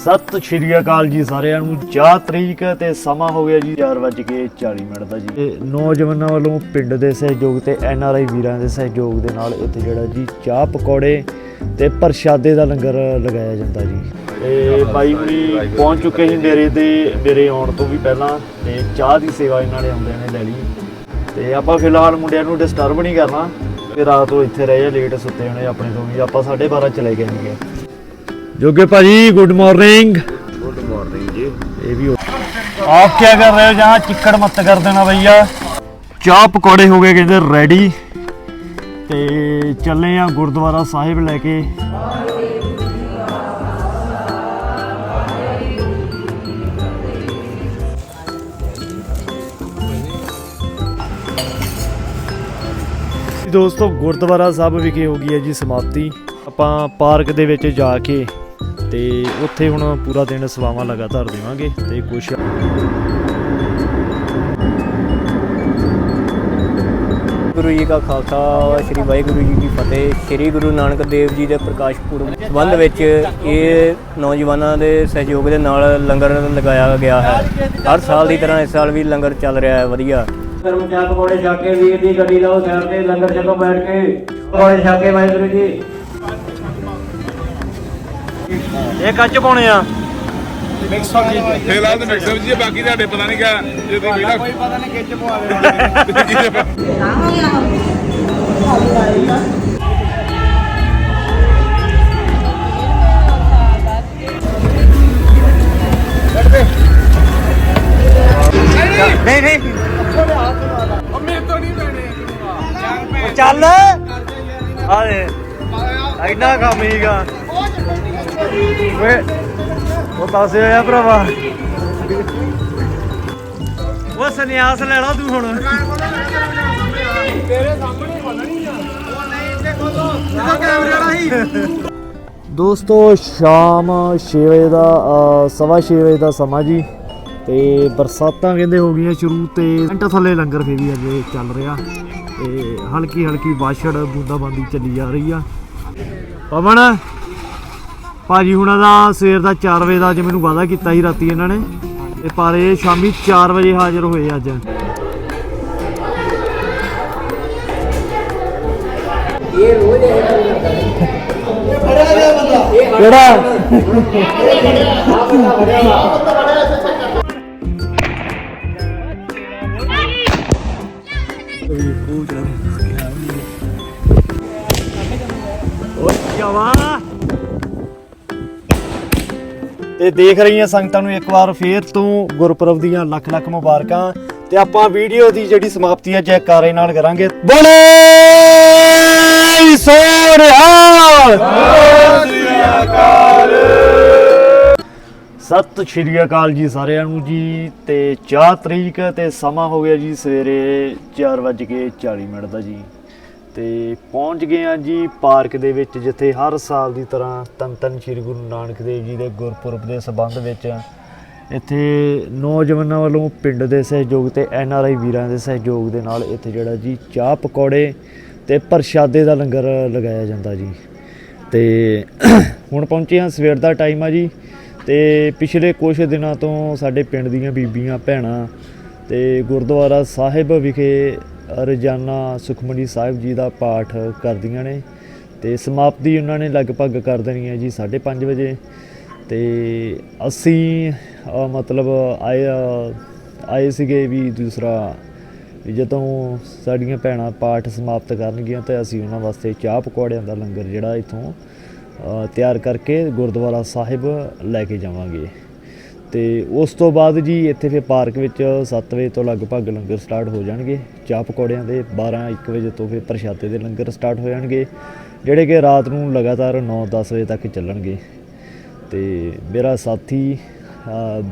ਸਤਿ ਸ਼੍ਰੀ ਅਕਾਲ ਜੀ ਸਾਰਿਆਂ ਨੂੰ। 4 ਤਰੀਕ ਤੇ ਸਮਾਂ ਹੋ ਗਿਆ ਜੀ 4:40 ਮਿੰਟ ਦਾ ਜੀ। ਤੇ ਨੌਜਵਾਨਾਂ ਵੱਲੋਂ ਪਿੰਡ ਦੇ ਸਹਿਯੋਗ ਤੇ ਐਨ ਆਰ ਆਈ ਵੀਰਾਂ ਦੇ ਸਹਿਯੋਗ ਦੇ ਨਾਲ ਇੱਥੇ ਜਿਹੜਾ ਜੀ ਚਾਹ ਪਕੌੜੇ ਤੇ ਪ੍ਰਸ਼ਾਦੇ ਦਾ ਲੰਗਰ ਲਗਾਇਆ ਜਾਂਦਾ ਜੀ। ਤੇ ਬਾਈ ਹੁਣੀ ਪਹੁੰਚ ਚੁੱਕੇ ਸੀ ਮੇਰੇ ਤੇ ਮੇਰੇ ਆਉਣ ਤੋਂ ਵੀ ਪਹਿਲਾਂ ਤੇ ਚਾਹ ਦੀ ਸੇਵਾ ਇਹਨਾਂ ਨੇ ਆਉਂਦਿਆਂ ਨੇ ਲੈ ਲਈ। ਤੇ ਆਪਾਂ ਫਿਲਹਾਲ ਮੁੰਡਿਆਂ ਨੂੰ ਡਿਸਟਰਬ ਨਹੀਂ ਕਰਨਾ। ਕਿ ਰਾਤ ਨੂੰ ਇੱਥੇ ਰਹੇ ਆ ਲੇਟ ਸੁੱਤੇ ਹੋਣੇ ਆਪਣੇ ਤੋਂ ਵੀ। ਆਪਾਂ 12:30 ਚਲੇ ਗਏ ਸੀਗੇ। ਜੋਗੇ ਭਾਜੀ ਗੁੱਡ ਮਾਰਨਿੰਗ ਗੁੱਡ ਮਾਰਨਿੰਗ ਜੀ। ਇਹ ਵੀ ਆਪ ਕੀ ਕਰ ਰਹੇ ਹੋ? ਜਹਾਂ ਚਿੱਕੜ ਮਤ ਕਰ ਦੇਣਾ ਭਈਆ? ਚਾਹ ਪਕੌੜੇ ਹੋ ਗਏ ਕਹਿੰਦੇ ਰੈਡੀ ਤੇ ਚੱਲੇ ਆ ਗੁਰਦੁਆਰਾ ਸਾਹਿਬ ਲੈ ਕੇ। ਦੋਸਤੋ ਗੁਰਦੁਆਰਾ ਸਾਹਿਬ ਵਿਖੇ ਹੋ ਗਈ ਹੈ ਜੀ ਸਮਾਪਤੀ। ਆਪਾਂ ਪਾਰਕ ਦੇ ਵਿੱਚ ਜਾ ਕੇ ਤੇ ਉੱਥੇ ਹੁਣ ਪੂਰਾ ਦਿਨ ਸੇਵਾਵਾਂ ਲਗਾਤਾਰ ਦੇਵਾਂਗੇ ਤੇ ਕੁਝ ਗੁਰੂ ਜੀ ਕਾ ਖਾਲਸਾ ਸ੍ਰੀ ਵਾਹਿਗੁਰੂ ਜੀ ਕੀ ਫਤਿਹ। ਸ੍ਰੀ ਗੁਰੂ ਨਾਨਕ ਦੇਵ ਜੀ ਦੇ ਪ੍ਰਕਾਸ਼ ਪੁਰਬ ਸੰਬੰਧ ਵਿੱਚ ਇਹ ਨੌਜਵਾਨਾਂ ਦੇ ਸਹਿਯੋਗ ਦੇ ਨਾਲ ਲੰਗਰ ਲਗਾਇਆ ਗਿਆ ਹੈ। ਹਰ ਸਾਲ ਦੀ ਤਰ੍ਹਾਂ ਇਸ ਸਾਲ ਵੀ ਲੰਗਰ ਚੱਲ ਰਿਹਾ ਹੈ ਵਧੀਆ। ਕਰਮ ਚਾਹ ਪਕੌੜੇ ਕੇ ਵੀਰ ਦੀ ਗੱਡੀ ਲਾਓ ਤੇ ਲੰਗਰ ਛਕੋ ਬੈਠ ਕੇ। ਪਕੌੜੇ ਛਕ ਕੇ ਵਾਹਿਗੁਰੂ ਜੀ। ਇਹ ਕੱਚ ਪਾਉਣੇ ਆ। ਫਿਲਹਾਲ ਤਾਂ ਮਿਕਸ ਜੀ ਬਾਕੀ ਤੁਹਾਡੇ ਪਤਾ ਨਹੀਂ ਕਿਆ ਜੇ ਤੁਸੀਂ ਵੀਡੀਓ ਕੋਈ ਪਤਾ ਨਹੀਂ ਕਿੱਚ ਪਵਾ ਨਹੀਂ ਨਹੀਂ। ਮੇਰੇ ਤੋਂ ਨਹੀਂ ਪੈਣੇ ਚੱਲ। ਆ ਦੇ ਐਨਾ ਕੰਮ ਹੀਗਾ। ਓਏ, ਉਹ ਤਾਸੇ ਹੋਇਆ ਭਰਾਵਾ। ਉਹ ਸੰਨਿਆਸ ਲੈ ਤੂੰ ਹੁਣ। ਦੋਸਤੋ, ਸ਼ਾਮ 6 ਵਜੇ ਦਾ ਸਵਾ 6 ਵਜੇ ਦਾ ਸਮਾਂ ਜੀ। ਤੇ ਬਰਸਾਤਾਂ ਕਹਿੰਦੇ ਹੋ ਗਈਆਂ ਸ਼ੁਰੂ ਤੇ ਘੰਟਾ ਥੱਲੇ ਲੰਗਰ ਫੇਰ ਵੀ ਅਜੇ ਚੱਲ ਰਿਹਾ। ਤੇ ਹਲਕੀ ਹਲਕੀ ਬਾਛੜ ਬੂੰਦਾਬਾਂਦੀ ਚੱਲੀ ਜਾ ਰਹੀ ਆ। ਪਵਨ ਭਾਜੀ ਹੁਣਾਂ ਦਾ ਸਵੇਰ ਦਾ 4 ਵਜੇ ਦਾ ਅੱਜ ਮੈਨੂੰ ਵਾਅਦਾ ਕੀਤਾ ਸੀ ਰਾਤੀ ਇਹਨਾਂ ਨੇ। ਤੇ ਪਰ ਇਹ ਸ਼ਾਮੀ 4 ਵਜੇ ਹਾਜ਼ਰ ਹੋਏ ਅੱਜ। ਕਿਹੜਾ? ਤੇ ਦੇਖ ਰਹੀਆਂ ਸੰਗਤਾਂ ਨੂੰ ਇੱਕ ਵਾਰ ਫੇਰ ਤੋਂ ਗੁਰਪੁਰਬ ਦੀਆਂ ਲੱਖ ਲੱਖ ਮੁਬਾਰਕਾਂ ਤੇ ਆਪਾਂ ਵੀਡੀਓ ਦੀ ਜਿਹੜੀ ਸਮਾਪਤੀ ਹੈ ਜੈਕਾਰੇ ਨਾਲ ਕਰਾਂਗੇ। ਬੋਲੇ ਸੋਹਰਿਆ ਸਤਿ ਸ਼੍ਰੀ ਅਕਾਲ ਜੀ ਸਾਰਿਆਂ ਨੂੰ ਜੀ, ਤੇ 4 ਤਰੀਕ ਤੇ ਸਮਾਂ ਹੋ ਗਿਆ ਜੀ ਸਵੇਰੇ 4:40 ਮਿੰਟ ਦਾ ਜੀ। ਤੇ ਪਹੁੰਚ ਗਏ ਆ ਜੀ ਪਾਰਕ ਦੇ ਵਿੱਚ, ਜਿੱਥੇ ਹਰ ਸਾਲ ਦੀ ਤਰ੍ਹਾਂ ਤਨ ਤਨ ਸ਼੍ਰੀ ਗੁਰੂ ਨਾਨਕ ਦੇਵ ਜੀ ਦੇ ਗੁਰਪੁਰਬ ਦੇ ਸਬੰਧ ਵਿੱਚ ਇੱਥੇ ਨੌਜਵਾਨਾਂ ਵੱਲੋਂ ਪਿੰਡ ਦੇ ਸਹਿਯੋਗ ਤੇ ਐਨ ਆਰ ਆਈ ਵੀਰਾਂ ਦੇ ਸਹਿਯੋਗ ਦੇ ਨਾਲ ਇੱਥੇ ਜਿਹੜਾ ਜੀ ਚਾਹ ਪਕੌੜੇ ਤੇ ਪ੍ਰਸ਼ਾਦੇ ਦਾ ਲੰਗਰ ਲਗਾਇਆ ਜਾਂਦਾ ਜੀ। ਤੇ ਹੁਣ ਪਹੁੰਚੇ ਹਾਂ ਸਵੇਰ ਦਾ ਟਾਈਮ ਆ ਜੀ ਤੇ ਪਿਛਲੇ ਕੁਝ ਦਿਨਾਂ ਤੋਂ ਸਾਡੇ ਪਿੰਡ ਦੀਆਂ ਬੀਬੀਆਂ, ਭੈਣਾਂ ਤੇ ਗੁਰਦੁਆਰਾ ਸਾਹਿਬ ਵਿਖੇ ਰੋਜ਼ਾਨਾ ਸੁਖਮਨੀ ਸਾਹਿਬ ਜੀ ਦਾ ਪਾਠ ਕਰਦੀਆਂ ਨੇ ਤੇ ਸਮਾਪਤੀ ਉਹਨਾਂ ਨੇ ਲਗਭਗ ਕਰ ਦੇਣੀ ਹੈ ਜੀ 5:30 ਵਜੇ। ਤੇ ਅਸੀਂ ਮਤਲਬ ਆਏ ਆਏ ਸੀਗੇ ਵੀ ਦੂਸਰਾ, ਵੀ ਜਦੋਂ ਸਾਡੀਆਂ ਭੈਣਾਂ ਪਾਠ ਸਮਾਪਤ ਕਰਨਗੀਆਂ ਤਾਂ ਅਸੀਂ ਉਹਨਾਂ ਵਾਸਤੇ ਚਾਹ ਪਕੌੜਿਆਂ ਦਾ ਲੰਗਰ ਜਿਹੜਾ ਇਥੋਂ ਤਿਆਰ ਕਰਕੇ ਗੁਰਦੁਆਰਾ ਸਾਹਿਬ ਲੈ ਕੇ ਜਾਵਾਂਗੇ। ਤੇ ਉਸ ਤੋਂ ਬਾਅਦ ਜੀ ਇੱਥੇ ਫਿਰ ਪਾਰਕ ਵਿੱਚ 7 ਵਜੇ ਤੋਂ ਲਗਭਗ ਲੰਗਰ ਸਟਾਰਟ ਹੋ ਜਾਣਗੇ। ਚਾਹ ਪਕੌੜਿਆਂ ਦੇ 12 1 ਵਜੇ ਤੋਂ ਫਿਰ ਪ੍ਰਸ਼ਾਦੇ ਦੇ ਲੰਗਰ ਸਟਾਰਟ ਹੋ ਜਾਣਗੇ, ਜਿਹੜੇ ਕਿ ਰਾਤ ਨੂੰ ਲਗਾਤਾਰ 9-10 ਵਜੇ ਤੱਕ ਚੱਲਣਗੇ। ਤੇ ਮੇਰਾ ਸਾਥੀ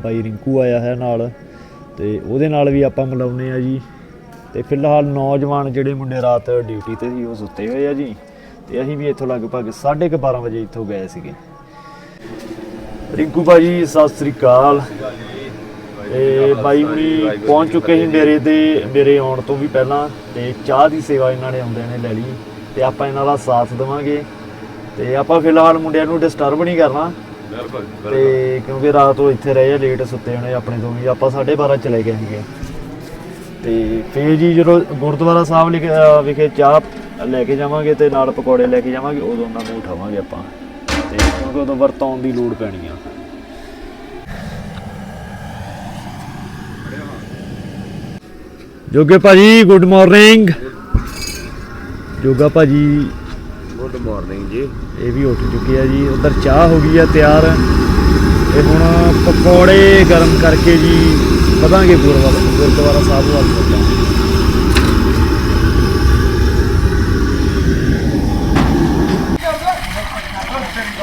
ਬਾਈ ਰਿੰਕੂ ਆਇਆ ਹੈ ਨਾਲ, ਤੇ ਉਹਦੇ ਨਾਲ ਵੀ ਆਪਾਂ ਮਿਲਾਉਨੇ ਆ ਜੀ। ਤੇ ਫਿਲਹਾਲ ਨੌਜਵਾਨ ਜਿਹੜੇ ਮੁੰਡੇ ਰਾਤ ਡਿਊਟੀ ਤੇ ਸੀ, ਉਹ ਸੁੱਤੇ ਹੋਏ ਆ ਜੀ। ਤੇ ਅਸੀਂ ਵੀ ਇੱਥੋਂ ਲਗਭਗ 12:30 ਵਜੇ ਇੱਥੋਂ ਗਏ ਸੀਗੇ। ਰਿੰਕੂ ਭਾਜੀ ਸਤਿ ਸ੍ਰੀ ਅਕਾਲ। ਤੇ ਬਾਈ ਹੁਣੀ ਪਹੁੰਚ ਚੁੱਕੇ ਸੀ ਮੇਰੇ ਤੇ ਮੇਰੇ ਆਉਣ ਤੋਂ ਵੀ ਪਹਿਲਾਂ ਤੇ ਚਾਹ ਦੀ ਸੇਵਾ ਇਹਨਾਂ ਨੇ ਆਉਂਦਿਆਂ ਨੇ ਲੈ ਲਈ ਤੇ ਆਪਾਂ ਇਹਨਾਂ ਦਾ ਸਾਥ ਦੇਵਾਂਗੇ। ਤੇ ਆਪਾਂ ਫਿਲਹਾਲ ਮੁੰਡਿਆਂ ਨੂੰ ਡਿਸਟਰਬ ਨਹੀਂ ਕਰਨਾ। ਬਿਲਕੁਲ ਤੇ ਕਿਉਂਕਿ ਰਾਤ ਨੂੰ ਇੱਥੇ ਰਹੇ ਆ ਲੇਟ ਸੁੱਤੇ ਹੋਣੇ ਆਪਣੇ ਤੋਂ ਵੀ ਆਪਾਂ 12:30 ਚਲੇ ਗਏ ਸੀਗੇ। ਤੇ ਫੇਰ ਜੀ ਜਦੋਂ ਗੁਰਦੁਆਰਾ ਸਾਹਿਬ ਲਿਖ- ਵਿਖੇ ਚਾਹ ਲੈ ਕੇ ਜਾਵਾਂਗੇ ਤੇ ਨਾਲ ਪਕੌੜੇ ਲੈ ਕੇ ਜਾਵਾਂਗੇ ਉਦੋਂ ਉਹਨਾਂ ਨੂੰ ਉਠਾਵਾਂਗੇ ਆਪਾਂ। ਕਿਉਂਕਿ ਉਦੋਂ ਵਰਤੋਂ ਦੀ ਲੋੜ ਪੈਣੀ ਆ। ਜੋਗੇ ਭਾਜੀ ਗੁੱਡ ਮਾਰਨਿੰਗ ਜੋਗਾ ਭਾਜੀ। ਗੁੱਡ ਮਾਰਨਿੰਗ ਜੀ। ਇਹ ਵੀ ਉੱਠ ਚੁੱਕੇ ਆ ਜੀ। ਉਧਰ ਚਾਹ ਹੋ ਗਈ ਆ ਤਿਆਰ। ਤੇ ਹੁਣ ਪਕੌੜੇ ਗਰਮ ਕਰਕੇ ਜੀ ਵਧਾਂਗੇ ਗੁਰਦੁਆਰਾ ਗੁਰਦੁਆਰਾ ਸਾਹਿਬ ਵੱਲ। ਚੱਲਾਂਗੇ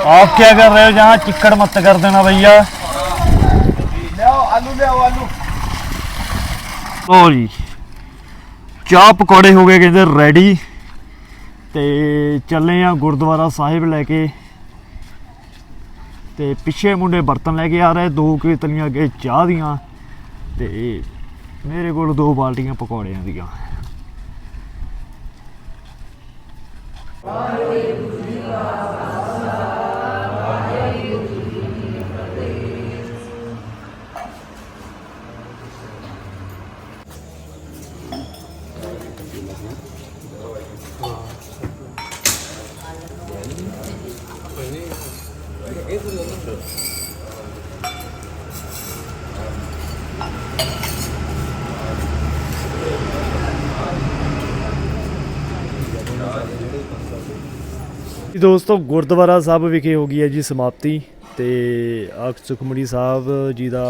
आप क्या कर रहे हो जहाँ चिक्कड़ मत कर देना भैया ਲਓ ਜੀ ਚਾਹ ਪਕੌੜੇ ਹੋ ਗਏ ਕਹਿੰਦੇ ਰੈਡੀ ਤੇ ਚੱਲੇ ਆ ਗੁਰਦੁਆਰਾ ਸਾਹਿਬ ਲੈ ਕੇ ਤੇ ਪਿੱਛੇ ਮੁੰਡੇ ਬਰਤਨ ਲੈ ਕੇ ਆ ਰਹੇ ਦੋ ਕੇਤਲੀਆਂ ਅੱਗੇ ਚਾਹ ਦੀਆਂ ਤੇ ਮੇਰੇ ਕੋਲ ਦੋ ਬਾਲਟੀਆਂ ਪਕੌੜਿਆਂ ਦੀਆਂ ਜੀ ਦੋਸਤੋ, ਗੁਰਦੁਆਰਾ ਸਾਹਿਬ ਵਿਖੇ ਹੋ ਗਈ ਹੈ ਜੀ ਸਮਾਪਤੀ ਤੇ ਅਖ ਸੁਖਮਣੀ ਸਾਹਿਬ ਜੀ ਦਾ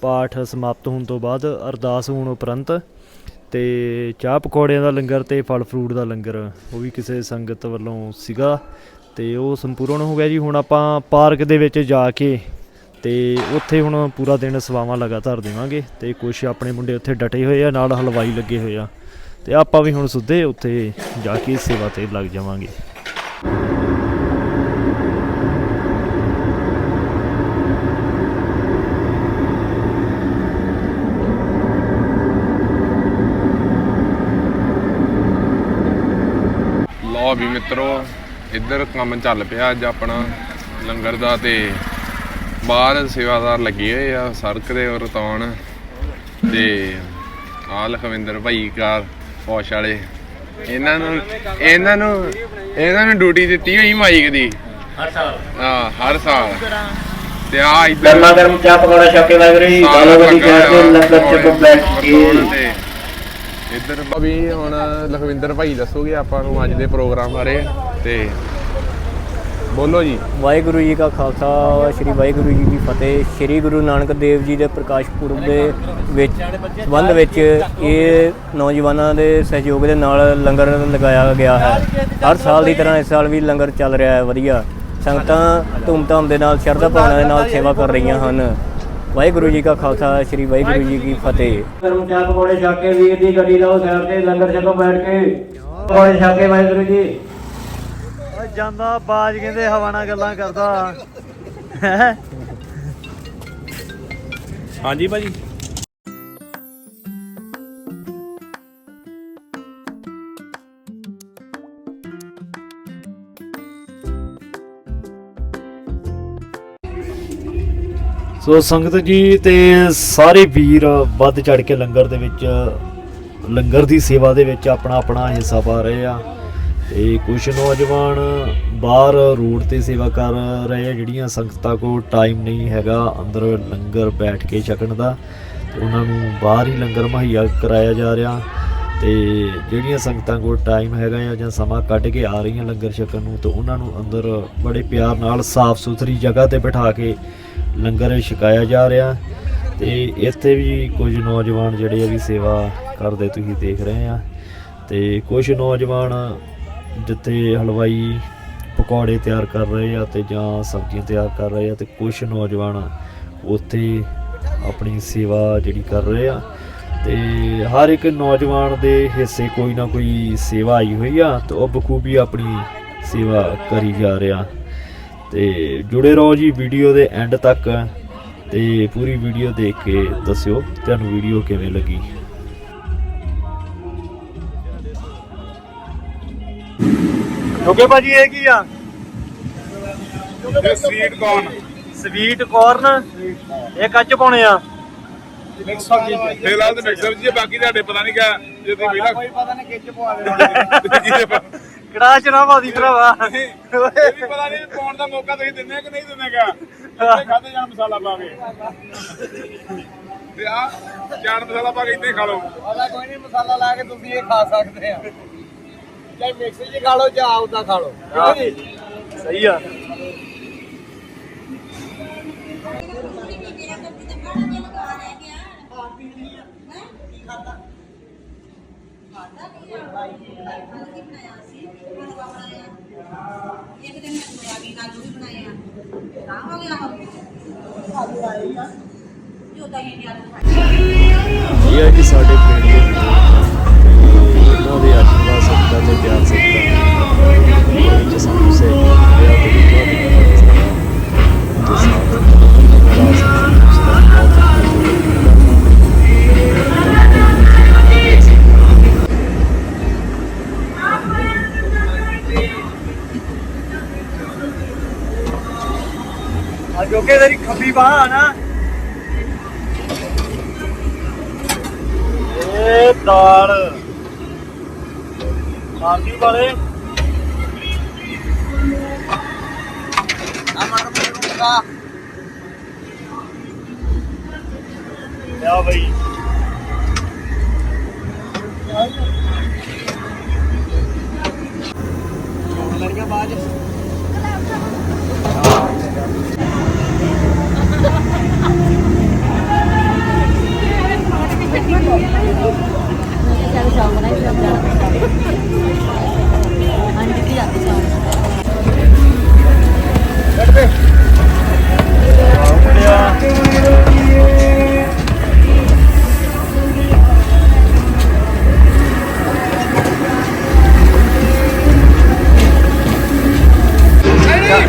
ਪਾਠ ਸਮਾਪਤ ਹੋਣ ਤੋਂ ਬਾਅਦ ਅਰਦਾਸ ਹੋਣ ਉਪਰੰਤ ਤੇ ਚਾਹ ਪਕੌੜਿਆਂ ਦਾ ਲੰਗਰ ਤੇ ਫਲ ਫਰੂਟ ਦਾ ਲੰਗਰ, ਉਹ ਵੀ ਕਿਸੇ ਸੰਗਤ ਵੱਲੋਂ ਸੀਗਾ ਤੇ ਉਹ ਸੰਪੂਰਨ ਹੋ ਗਿਆ ਜੀ। ਹੁਣ ਆਪਾਂ ਪਾਰਕ ਦੇ ਵਿੱਚ ਜਾ ਕੇ ਤੇ ਉੱਥੇ ਹੁਣ ਪੂਰਾ ਦਿਨ ਸੇਵਾਵਾਂ ਲਗਾਤਾਰ ਦੇਵਾਂਗੇ ਤੇ ਕੁਝ ਆਪਣੇ ਮੁੰਡੇ ਉੱਥੇ ਡਟੇ ਹੋਏ ਆ, ਨਾਲ ਹਲਵਾਈ ਲੱਗੇ ਹੋਏ ਆ ਤੇ ਆਪਾਂ ਵੀ ਹੁਣ ਸੁੱਧੇ ਉੱਥੇ ਜਾ ਕੇ ਸੇਵਾ ਤੇ ਲੱਗ ਜਾਵਾਂਗੇ ਲਓ ਵੀ ਮਿੱਤਰੋ ਇੱਧਰ ਕੰਮ ਚੱਲ ਪਿਆ ਅੱਜ ਆਪਣਾ। ਲੰਗਰ ਦਾ ਤੇ ਬਾਹਰ ਸੇਵਾਦਾਰ ਲੱਗੇ ਹੋਏ ਆ ਸੜਕ ਦੇ ਔਰ ਤੌਣ ਤੇ ਆ ਲਖਵਿੰਦਰ ਭਾਈ ਕਾਰ ਪੌਸ਼ ਵਾਲੇ। ਇਹਨਾਂ ਨੂੰ ਇਹਨਾਂ ਨੂੰ ਇਹਨਾਂ ਨੂੰ ਡਿਊਟੀ ਦਿੱਤੀ ਹੋਈ ਮਾਈਕ ਦੀ। ਹਰ ਸਾਲ। ਹਾਂ ਹਰ ਸਾਲ। ਤੇ ਆ ਇੱਧਰ ਗਰਮਾ ਗਰਮ ਚਾਹ ਪਕੌੜਾ ਛਕ ਲੱਗ ਰਹੀ ਗਾਲਾਂ ਵਾਲੀ ਕਹਿ ਕੇ ਲੰਗਰ ਚ ਬੈਠ ਕੇ ਇੱਧਰ ਵੀ ਹੁਣ ਲਖਵਿੰਦਰ ਭਾਈ ਦੱਸੋਗੇ ਆਪਾਂ ਨੂੰ ਅੱਜ ਦੇ ਪ੍ਰੋਗਰਾਮ ਬਾਰੇ ਤੇ ਬੋਲੋ ਜੀ। ਵਾਹਿਗੁਰੂ ਜੀ ਕਾ ਖਾਲਸਾ ਸ੍ਰੀ ਵਾਹਿਗੁਰੂ ਜੀ ਕੀ ਫਤਿਹ। ਸ੍ਰੀ ਗੁਰੂ ਨਾਨਕ ਦੇਵ ਜੀ ਦੇ ਪ੍ਰਕਾਸ਼ ਪੁਰਬ ਦੇ ਵਿੱਚ ਸੰਬੰਧ ਵਿੱਚ ਇਹ ਨੌਜਵਾਨਾਂ ਦੇ ਸਹਿਯੋਗ ਦੇ ਨਾਲ ਲੰਗਰ ਲਗਾਇਆ ਗਿਆ ਹੈ। ਹਰ ਸਾਲ ਦੀ ਤਰ੍ਹਾਂ ਇਸ ਸਾਲ ਵੀ ਲੰਗਰ ਚੱਲ ਰਿਹਾ ਹੈ ਵਧੀਆ। ਸੰਗਤਾਂ ਧੂਮਧਾਮ ਦੇ ਨਾਲ ਸ਼ਰਧਾ ਭਾਵਨਾ ਦੇ ਨਾਲ ਸੇਵਾ ਕਰ ਰਹੀਆਂ ਹਨ। ਵਾਹਿਗੁਰੂ ਜੀ ਕਾ ਖਾਲਸਾ ਸ੍ਰੀ ਵਾਹਿਗੁਰੂ ਜੀ ਕੀ ਫਤਿਹ। ਗਰਮ ਚਾਹ ਪਕੌੜੇ ਛਕ ਕੇ ਵੀਰ ਦੀ ਗੱਡੀ ਲਾਓ ਸਾਈਡ ਤੇ ਲੰਗਰ ਛਕੋ ਬੈਠ ਕੇ ਪਕੌੜੇ ਛਕ ਕੇ ਵਾਹਿਗੁਰੂ ਜੀ ਓਏ ਜਾਂਦਾ ਬਾਜ ਕਹਿੰਦੇ ਹਵਾ ਨਾਲ ਗੱਲਾਂ ਕਰਦਾ। ਹਾਂਜੀ ਭਾਜੀ। ਸੋ ਸੰਗਤ ਜੀ, ਤੇ ਸਾਰੇ ਵੀਰ ਵੱਧ ਚੜ ਕੇ ਲੰਗਰ ਦੇ ਵਿੱਚ, ਲੰਗਰ ਦੀ ਸੇਵਾ ਦੇ ਵਿੱਚ ਆਪਣਾ ਆਪਣਾ ਹਿੱਸਾ ਪਾ ਰਹੇ ਆ। ਤੇ ਕੁਝ ਨੌਜਵਾਨ ਬਾਹਰ ਰੋਡ ਤੇ ਸੇਵਾ ਕਰ ਰਹੇ ਆ, ਜਿਹੜੀਆਂ ਸੰਗਤਾਂ ਕੋਲ ਟਾਈਮ ਨਹੀਂ ਹੈਗਾ ਅੰਦਰ ਲੰਗਰ ਬੈਠ ਕੇ ਛਕਣ ਦਾ। ਉਹਨਾਂ ਨੂੰ ਬਾਹਰ ਹੀ ਲੰਗਰ ਮੁਹੱਈਆ ਕਰਾਇਆ ਜਾ ਰਿਹਾ। ਤੇ ਜਿਹੜੀਆਂ ਸੰਗਤਾਂ ਕੋਲ ਟਾਈਮ ਹੈਗਾ ਆ ਜਾਂ ਸਮਾਂ ਕੱਢ ਕੇ ਆ ਰਹੀਆਂ ਲੰਗਰ ਛਕਣ ਨੂੰ, ਤੇ ਉਹਨਾਂ ਨੂੰ ਅੰਦਰ ਬੜੇ ਪਿਆਰ ਨਾਲ ਸਾਫ਼ ਸੁਥਰੀ ਜਗ੍ਹਾ ਤੇ ਬਿਠਾ ਕੇ ਲੰਗਰ ਛਕਾਇਆ ਜਾ ਰਿਹਾ। ਤੇ ਇੱਥੇ ਵੀ ਕੁਝ ਨੌਜਵਾਨ ਜਿਹੜੇ ਆ ਵੀ ਸੇਵਾ ਕਰਦੇ ਤੁਸੀਂ ਦੇਖ ਰਹੇ ਆ। ਤੇ ਕੁਝ ਨੌਜਵਾਨ ਜਿੱਥੇ ਹਲਵਾਈ ਪਕੌੜੇ ਤਿਆਰ ਕਰ ਰਹੇ ਆ ਤੇ ਜਾਂ ਸਬਜ਼ੀਆਂ ਤਿਆਰ ਕਰ ਰਹੇ ਆ ਤੇ ਕੁਝ ਨੌਜਵਾਨ ਉੱਥੇ ਆਪਣੀ ਸੇਵਾ ਜਿਹੜੀ ਕਰ ਰਹੇ ਆ। ਤੇ ਹਰ ਇੱਕ ਨੌਜਵਾਨ ਦੇ ਹਿੱਸੇ ਕੋਈ ਨਾ ਕੋਈ ਸੇਵਾ ਆਈ ਹੋਈ ਆ ਤੇ ਉਹ ਬਖੂਬੀ ਆਪਣੀ ਸੇਵਾ ਕਰੀ ਜਾ ਰਿਹਾ। ਤੇ ਜੁੜੇ ਰਹੋ ਜੀ ਵੀਡੀਓ ਦੇ ਐਂਡ ਤੱਕ ਤੇ ਪੂਰੀ ਵੀਡੀਓ ਦੇਖ ਕੇ ਦੱਸਿਓ ਤੁਹਾਨੂੰ ਵੀਡੀਓ ਕਿਵੇਂ ਲੱਗੀ। ਓਕੇ ਭਾਜੀ ਇਹ ਕੀ ਆ? ਇਹ ਸਵੀਟ ਕੌਰਨ ਸਵੀਟ ਕਾਰਨ ਇਹ ਕੱਚ ਪਾਉਣੇ ਆ? ਫਿਲਹਾਲ ਤੇ ਮਿਕਸ ਸਬਜ਼ੀ ਹੈ ਬਾਕੀ ਤੁਹਾਡੇ ਪਤਾ ਨਹੀਂ ਕਿਆ ਜੇ ਤੁਸੀਂ ਪਹਿਲਾਂ ਕੋਈ ਪਤਾ ਨਹੀਂ ਕਿੱਚ ਪਵਾ ਦੇ ਕੜਾ ਚਨਾ ਪਾਦੀ ਭਰਾਵਾ? ਇਹ ਵੀ ਪਤਾ ਨਹੀਂ ਪਾਉਣ ਦਾ ਮੌਕਾ ਤੁਸੀਂ ਦਿੰਦੇ ਕਿ ਨਹੀਂ ਦਿੰਦੇਗਾ ਇੱਥੇ ਖਾਦੇ ਜਾਣ ਮਸਾਲਾ ਪਾ ਕੇ। ਤੇ ਆ ਚਾਟ ਮਸਾਲਾ ਪਾ ਕੇ ਇੱਥੇ ਖਾ ਲਓ। ਵਾਲਾ ਕੋਈ ਨਹੀਂ ਮਸਾਲਾ ਲਾ ਕੇ ਤੁਸੀਂ ਇਹ ਖਾ ਸਕਦੇ ਆ। ਚਾਹੇ ਮਿਕਸ ਚ ਖਾ ਲਓ ਜਾਂ ਆਉਦਾ ਖਾ ਲਓ। ਠੀਕ ਹੈ ਜੀ? ਸਹੀ ਆ। ਇੱਕ ਦਿਨ ਮੈਂ ਸੋਇਆਬੀਨ ਆਲੂ ਵੀ ਬਣਾਏ ਆ ਤਾਂ ਹੋ ਗਿਆ ਆਲੂ ਆਏ ਆ ਜੋ ਤਾਂ ਇਹ ਆਲੂ ਖਾਏ ਇਹ ਹੈ ਕਿ ਸਾਡੇ ਪਿੰਡ ਦੇ ਇਹਨਾਂ ਦੇ ਆਸ਼ੀਰਵਾਦ ਸਦਕਾ ਤੇ ਪਿਆਰ ਸਦਕਾ। ਵਿੱਚ ਸਾਨੂੰ ਸਹੀ ਤੇਰੀ ਖੱਬੀ ਬਾਹ ਆ ਨਾ। ਇਹ ਦਾਲ। ਆਰਜੀ ਵਾਲੇ। ਆ ਮਟਰ ਪਨੀਰ ਦਾ ਲਿਆ ਬਈ।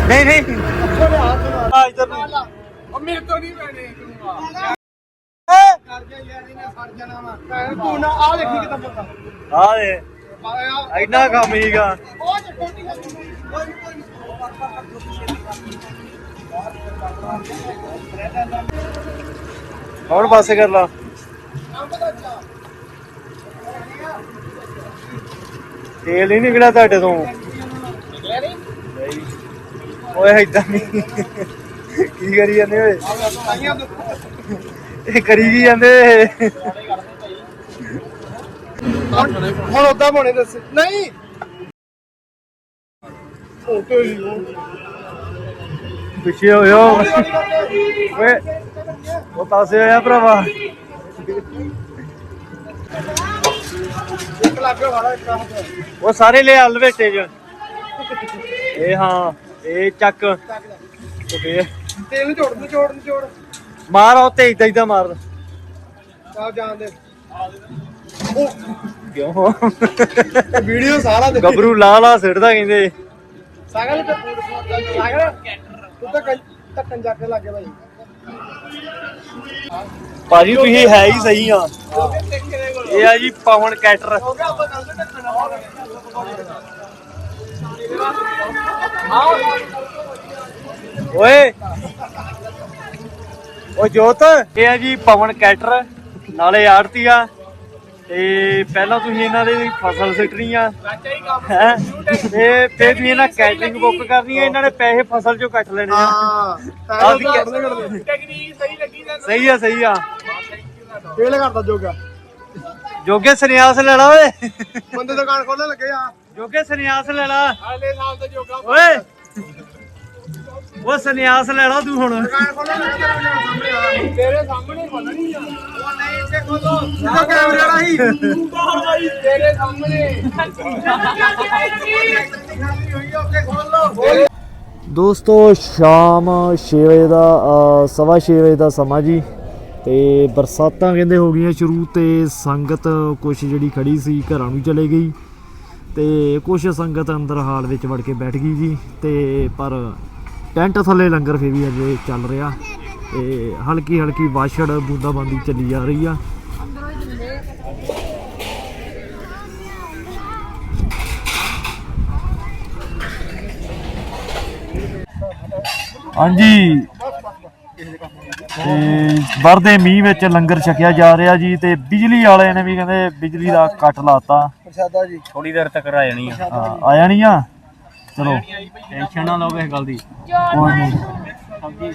ਨਹੀਂ ਨਹੀਂ। ਆ ਇਧਰ ਨੂੰ। ਉਹ ਮੇਰੇ ਤੋਂ ਨਹੀਂ ਪੈਣੇ ਤੂੰ ਨਾ ਆ ਦੇਖੀ ਕਿਦਾਂ ਪਤਾ ਆ ਦੇ। ਇੰਨਾ ਕੰਮ ਹੀਗਾ ਉਹ ਛੋਟੀ ਗੱਲ ਕੋਈ ਕੋਈ ਹੁਣ ਪਾਸੇ ਕਰ ਲਾ। ਤੇਲ ਨਹੀਂ ਨਿਕਲਿਆ ਤੁਹਾਡੇ ਤੋਂ। ਨਹੀਂ ਓਏ ਇਦਾਂ ਨਹੀਂ ਕੀ ਕਰੀ ਜਾਂਦੇ ਓਏ? ਇਹ ਕਰੀ ਕੀ ਜਾਂਦੇ? ਹੁਣ ਉਦਾਂ ਬਣੇ ਦੱਸ। ਨਹੀਂ। ਉਹ ਤੋਂ ਹੀ ਪਿੱਛੇ ਹੋਇਓ। ਓਏ ਉਹ ਪਾਸੇ ਹੋਇਆ ਭਰਾਵਾ। ਇੱਕ ਲੱਗ ਵਾਲਾ ਇੱਕ ਉਹ ਸਾਰੇ ਲੈ ਆ ਲਵੇਟੇ ਚ। ਇਹ ਹਾਂ। ਇਹ ਚੱਕ। ਤੇ ਫੇਰ? ਤੇਲ ਜੋੜ ਨੂੰ ਜੋੜ ਨੂੰ ਜੋੜ। ਮਾਰ ਉਹ ਤੇ ਇਦਾਂ ਇਦਾਂ ਮਾਰ। ਚਾਹ ਜਾਣ ਦੇ। ਕਿਉਂ? ਵੀਡੀਓ ਸਾਰਾ ਦੇ। ਗੱਭਰੂ ਲਾ ਲਾ ਸਿੱਟਦਾ ਕਹਿੰਦੇ। ਸਾਗਰ ਤੇ ਸਾਗਰ ਤੂੰ ਤਾਂ ਟੱਕਣ ਜਾ ਕੇ ਲੱਗੇ ਭਾਈ। ਭਾਜੀ ਤੁਸੀਂ ਹੈ ਹੀ ਸਹੀ ਆ। ਇਹ ਆ ਜੀ ਪਵਨ ਕੈਟਰ। ਓਏ। ਓ ਜੋਤ। ਇਹ ਆ ਜੀ ਪਵਨ ਕੈਟਰ ਨਾਲੇ ਆੜਤੀ ਆ। ਤੇ ਪਹਿਲਾਂ ਤੁਸੀਂ ਇਹਨਾਂ ਦੀ ਫਸਲ ਸਿੱਟਣੀ ਆ। ਹੈ? ਤੇ ਫਿਰ ਤੁਸੀਂ ਇਹਨਾਂ ਕੈਟਰਿੰਗ ਬੁੱਕ ਕਰਨੀ ਆ ਇਹਨਾਂ ਨੇ ਪੈਸੇ ਫਸਲ ਚੋਂ ਕੱਟ ਲੈਣੇ ਆ। ਹਾਂ ਆਹ ਵੀ ਪੈਸੇ ਕ- ਕੱਢਦੇ ਟੈਕਨੀਕ ਸਹੀ ਲੱਗੀ ਸਹੀ ਆ ਸਹੀ ਆ। ਫੇਲ ਕਰਦਾ ਜੋਗਾ ਜੋਗੇ ਸੰਨਿਆਸ ਲੈ ਲਾ ਓਏ। ਬੰਦੇ ਦੁਕਾਨ ਖੋਲਣ ਲੱਗੇ ਆ। ਜੋਗੇ ਸੰਨਿਆਸ ਲੈ ਲਾ। ਅਗਲੇ ਸਾਲ ਤੇ ਜੋਗਾ ਓਏ। ਉਹ ਸੰਨਿਆਸ ਲੈ ਲਾ ਤੂੰ ਹੁਣ। ਤੇਰੇ ਸਾਹਮਣੇ ਆ। ਉਹ ਨਹੀਂ ਇੱਥੇ ਖੋਲੋ। ਕੈਮਰੇ ਵਾਲਾ ਹੀ ਦੋਸਤੋ ਸ਼ਾਮ 6 ਵਜੇ ਦਾ ਸਵਾ 6 ਵਜੇ ਦਾ ਸਮਾਂ ਜੀ। ਤੇ ਬਰਸਾਤਾਂ ਕਹਿੰਦੇ ਹੋ ਗਈਆਂ ਸ਼ੁਰੂ ਤੇ ਸੰਗਤ ਕੁਛ ਜਿਹੜੀ ਖੜੀ ਸੀ ਘਰਾਂ ਨੂੰ ਚਲੇ ਗਈ। ਤੇ ਕੁਛ ਸੰਗਤ ਅੰਦਰ ਹਾਲ ਵਿੱਚ ਵੜ ਕੇ ਬੈਠ ਗਈ ਜੀ ਤੇ ਪਰ ਟੈਂਟ ਥੱਲੇ ਲੰਗਰ ਫੇਰ ਵੀ ਅਜੇ ਚੱਲ ਰਿਹਾ ਤੇ ਹਲਕੀ ਹਲਕੀ ਵਾਛੜ ਬੂੰਦਾਬਾਂਦੀ ਚੱਲੀ ਜਾ ਰਹੀ ਆ। ਹਾਂਜੀ। ਤੇ ਵਰਦੇ ਮੀਂਹ ਵਿੱਚ ਲੰਗਰ ਛਕਿਆ ਜਾ ਰਿਹਾ ਜੀ ਤੇ ਬਿਜਲੀ ਵਾਲੇ ਨੇ ਵੀ ਕਹਿੰਦੇ ਬਿਜਲੀ ਦਾ ਕੱਟ ਲਾਤਾ। ਥੋੜੀ ਦੇਰ ਤੱਕ ਆ ਜਾਣੀ ਆ। ਹਾਂ, ਆਇਆ ਨਹੀਂ ਆ? ਚਲੋ। ਟੈਨਸ਼ਨ ਨਾ ਲਓ ਇਸ ਗੱਲ ਦੀ। ਕੋਈ ਨਹੀਂ।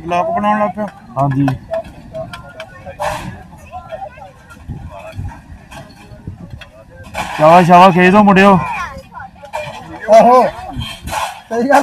ਬਲੌਗ ਬਣਾਉਣ ਲੱਗ ਪਿਆ? ਹਾਂਜੀ। ਸ਼ਾਵਾ ਸ਼ਾਵਾ ਖੇਦ ਮੁੰਡਿਓ। ਆਹੋ ਸਹੀ ਗੱਲ।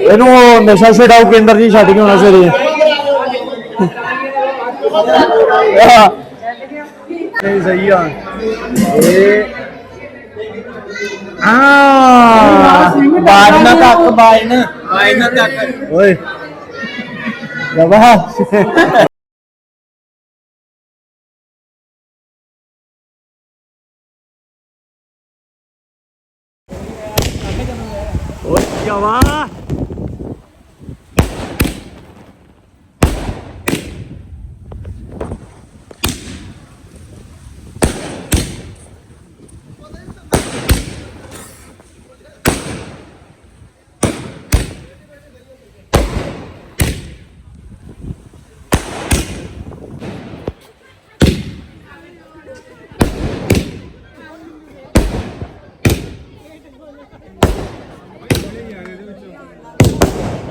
ਇਹਨੂੰ ਨਸ਼ਾ ਛਡਾਊ ਕੇਂਦਰ ਜੀ ਛੱਡ ਕੇ ਆਉਣਾ ਸਵੇਰੇ। ਨਹੀਂ ਸਹੀ ਆ। ਇਹ ਆ ਬਾਜ ਨਾ ਤੱਕ ਬਾਜ ਨਾ ਬਾਜ ਨਾ ਤੱਕ। ਓਏ। ਜਵਾ ਓਏ ਜਵਾ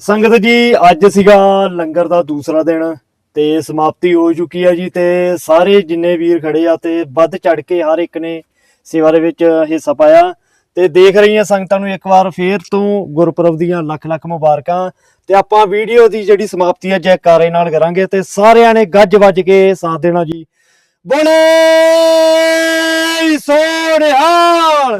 ਸੰਗਤ ਜੀ, ਅੱਜ ਸੀਗਾ ਲੰਗਰ ਦਾ ਦੂਸਰਾ ਦਿਨ ਤੇ ਸਮਾਪਤੀ ਹੋ ਚੁੱਕੀ ਹੈ ਜੀ ਤੇ ਸਾਰੇ ਜਿੰਨੇ ਵੀਰ ਖੜੇ ਆ ਤੇ ਵੱਧ ਚੜ ਕੇ ਹਰ ਇੱਕ ਨੇ ਸੇਵਾ ਦੇ ਵਿੱਚ ਹਿੱਸਾ ਪਾਇਆ ਤੇ ਦੇਖ ਰਹੀਆਂ ਸੰਗਤਾਂ ਨੂੰ ਇੱਕ ਵਾਰ ਫੇਰ ਤੋਂ ਗੁਰਪੁਰਬ ਦੀਆਂ ਲੱਖ ਲੱਖ ਮੁਬਾਰਕਾਂ ਤੇ ਆਪਾਂ ਵੀਡੀਓ ਦੀ ਜਿਹੜੀ ਸਮਾਪਤੀ ਹੈ ਜੈਕਾਰੇ ਨਾਲ ਕਰਾਂਗੇ ਤੇ ਸਾਰਿਆਂ ਨੇ ਗੱਜ ਵੱਜ ਕੇ ਸਾਥ ਦੇਣਾ ਜੀ। ਬੋਲੇ ਸੋਹਣਿਆਲ